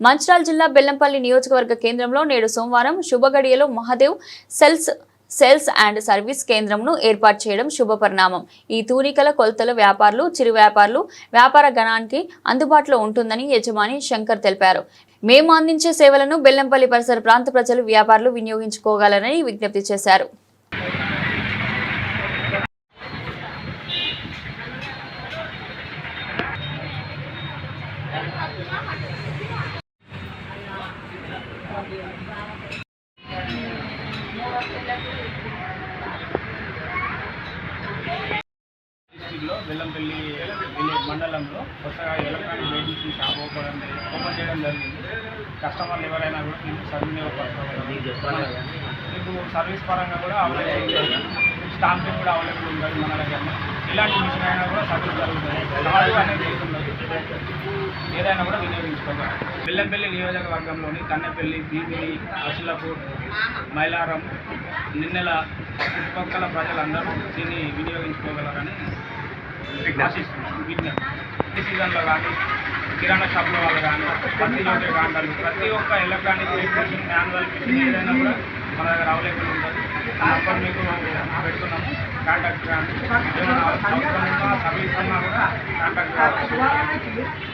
మంచిరాల్ జిల్లా బెల్లంపల్లి నియోజకవర్గ కేంద్రంలో నేడు సోమవారం శుభగడియలో Mahadev sales sales and service కేంద్రంను ఏర్పాటు చేయడం శుభపరిణామం. ఈ తూనికల కొలతల వ్యాపారులు చిరు వ్యాపారులు వ్యాపార గణానికి అందుబాటులో ఉంటుందని యజమాని శంకర్ తెలిపారు. మేము అందించే సేవలను బెల్లంపల్లి పరిసర ప్రాంత ప్రజలు వ్యాపారులు వినియోగించుకోగలరని విజ్ఞప్తి చేశారు. డిస్టిక్లో బెల్లంపల్లి విలేజ్ మండలంలో కొత్తగా electronic vehicles shop open open చేయడం జరిగింది. కస్టమర్లు ఎవరైనా కూడా మీకు సద్వినియోగపరచుకోవాలి మీకు సర్వీస్ పరంగా కూడా అవైలబుల్ స్టాంపింగ్ కూడా అవైలబుల్ ఉంటుంది మన దగ్గర ఇలాంటి మిషన్ అయినా కూడా సర్వీస్ జరుగుతుంది. అనేది ఎక్కడైనా కూడా వినియోగించుకోవాలి బెల్లంపల్లి నియోజకవర్గంలోని కన్నెపల్లి బీబిలి అసలపూర్ మైలారం నిన్నెల చుట్టుపక్కల ప్రజలందరూ దీన్ని వినియోగించుకోగలరని ఆశిస్తున్నాం విజ్ఞప్తి సీజన్లో కానీ కిరాణా షాప్ల వాళ్ళు కానీ ప్రతి ఒక్క కాంటాలు ప్రతి ఒక్క ఎలక్ట్రానిక్ మిషన్ మాన్యువల్ ఏదైనా కూడా మన దగ్గర అవైలబుల్ ఉంటుంది. నంబర్ మీకు పెడుతున్నాము. కాంటాక్ట్ కానీ ఏమైనా సర్వీస్ ఉన్నా కూడా కాంటాక్ట్ కావచ్చు